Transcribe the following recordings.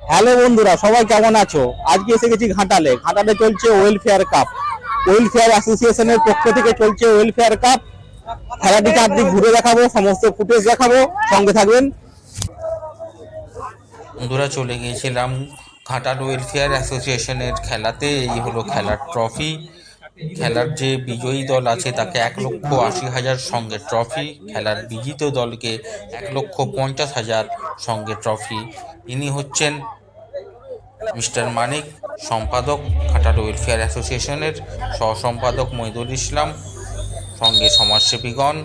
Hello বন্ধুরা, সবাই কেমন আছো? আজকে এসে গেছি ঘাটালে। ঘাটালে চলছে ওয়েলফেয়ার কাপ ওয়েলফেয়ার অ্যাসোসিয়েশনের পক্ষ থেকে চলছে ওয়েলফেয়ার কাপ খেলাটি চারদিক ঘুরে দেখাবো, সমস্ত ফুটেজ দেখাবো। সঙ্গে থাকবেন বন্ধুরা চলে গিয়েছিলাম ঘাটাল ওয়েলফেয়ার অ্যাসোসিয়েশনের খেলাতে। এই হলো খেলার ট্রফি খেলার যে বিজয়ী দল আছে তাকে এক লক্ষ আশি হাজার সঙ্গে ট্রফি খেলার বিজিত দলকে এক লক্ষ পঞ্চাশ হাজার সঙ্গে ট্রফি ইনি হচ্ছেন মিস্টার মানিক, সম্পাদক ঘাটাল ওয়েলফেয়ার অ্যাসোসিয়েশনের সহ সম্পাদক মহিদুল ইসলাম, সঙ্গে সমাজসেবীগণ,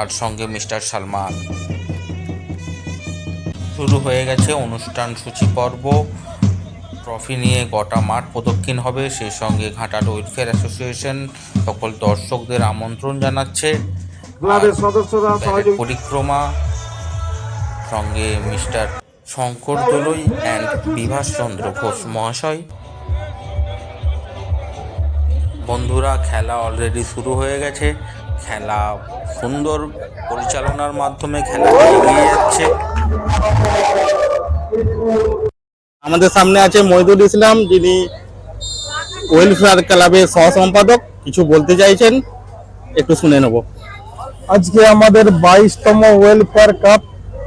আর সঙ্গে মিস্টার সালমান। শুরু হয়ে গেছে অনুষ্ঠান সূচি পর্ব। ট্রফি নিয়ে গোটা মাঠ প্রদক্ষিণ হবে সেই সঙ্গে ঘাটাল ওয়েলফেয়ার অ্যাসোসিয়েশন সকল দর্শকদের আমন্ত্রণ জানাচ্ছে। সদস্যরা পরিক্রমা সঙ্গে মিস্টার শঙ্কর দোলই অ্যান্ড বিভাস চন্দ্র ঘোষ মহাশয়। বন্ধুরা খেলা অলরেডি শুরু হয়ে গেছে। খেলা সুন্দর পরিচালনার মাধ্যমে খেলা এগিয়ে যাচ্ছে। আমাদের সামনে আছে মহিদুল ইসলাম, যিনি ওয়েলফেয়ার ক্লাবের সহ সম্পাদক কিছু বলতে চাইছেন, একটু শুনে নেব। আজকে আমাদের বাইশতম ওয়েলফেয়ার কাপ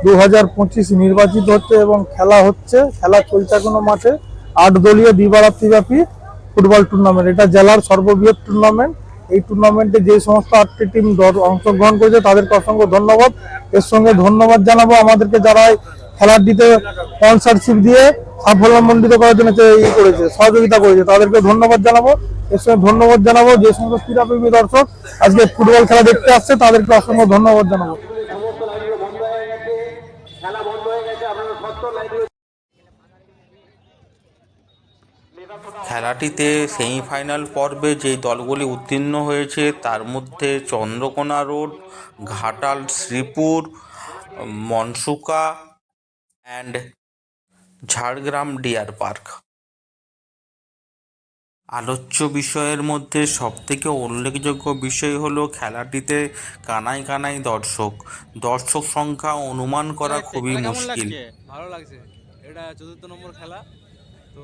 দু হাজার পঁচিশ নির্বাচিত হচ্ছে এবং খেলা হচ্ছে। খেলা চলছে এখনও মাঠে। আট দলীয় দিবারাত্রিব্যাপী ফুটবল টুর্নামেন্ট এটা জেলার সর্ববৃহৎ টুর্নামেন্ট এই টুর্নামেন্টে যে সমস্ত আটটি টিম অংশগ্রহণ করেছে, তাদেরকে অসংখ্য ধন্যবাদ। এর সঙ্গে ধন্যবাদ জানাব আমাদেরকে যারা এই খেলাটিতে স্পন্সরশিপ দিয়ে সাফল্যমণ্ডিত করার জন্য যে ই করেছে, সহযোগিতা করেছে, তাদেরকে ধন্যবাদ জানাব। এর সঙ্গে ধন্যবাদ জানাব যে সমস্ত ক্রীড়াপ্রেমী দর্শক আজকে ফুটবল খেলা দেখতে আসছে, তাদেরকে অসংখ্য ধন্যবাদ জানাব। খেলাটিতে সেমিফাইনাল পর্বে যেই দলগুলি উত্তীর্ণ হয়েছে তার মধ্যে Chandrakona road Ghatal Sripur Mansuka and Jhargram deer park. আলোচ্য বিষয়ের মধ্যে সবথেকে উল্লেখযোগ্য বিষয় হলো খেলাটিতে কানাই কানাই দর্শক। দর্শক সংখ্যা অনুমান করা খুবই মুশকিল। ভালো লাগছে। এটা চতুর্থ নম্বর খেলা। তো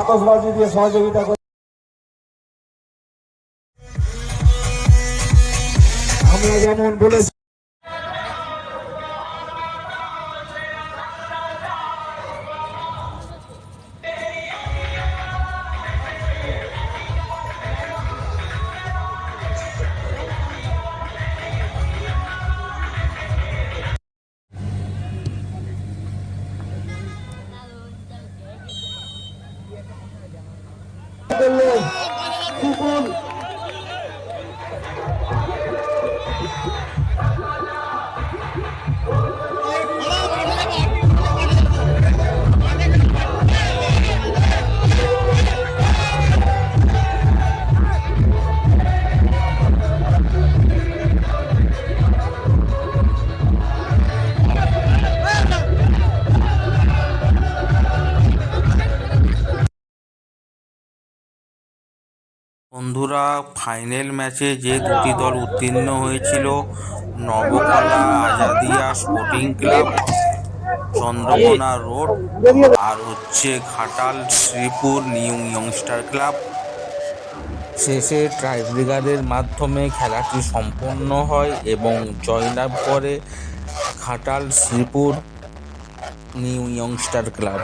আতসবাজি দিয়ে সহযোগিতা করে আমরা যেমন বলেছি বন্ধুরা, ফাইনাল ম্যাচে যে দুটি দল উত্তীর্ণ হয়েছিল, Nabakala, Azadia sporting club Chandrakona road আর হচ্ছে Ghatal Sripur new youngster club শেষে ট্রাইব্রিগারের মাধ্যমে খেলাটি সম্পন্ন হয় এবং জয়লাভ করে Ghatal Sripur new youngster club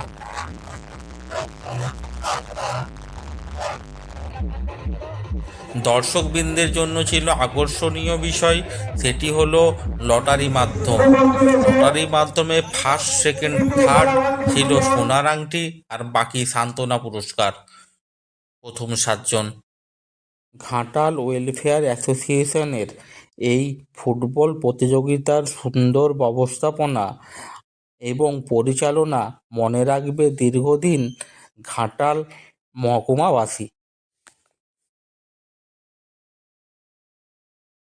দর্শকবৃন্দের জন্য ছিল আকর্ষণীয় বিষয়, সেটি হলো লটারি মাধ্যম। লটারি মাধ্যমে ফার্স্ট সেকেন্ড থার্ড ছিল সোনার আংটি আর বাকি সান্ত্বনা পুরস্কার। প্রথম সাতজন। ঘাটাল ওয়েলফেয়ার অ্যাসোসিয়েশনের এই ফুটবল প্রতিযোগিতার সুন্দর ব্যবস্থাপনা এবং পরিচালনা মনে রাখবে দীর্ঘদিন ঘাটাল মহকুমাবাসী।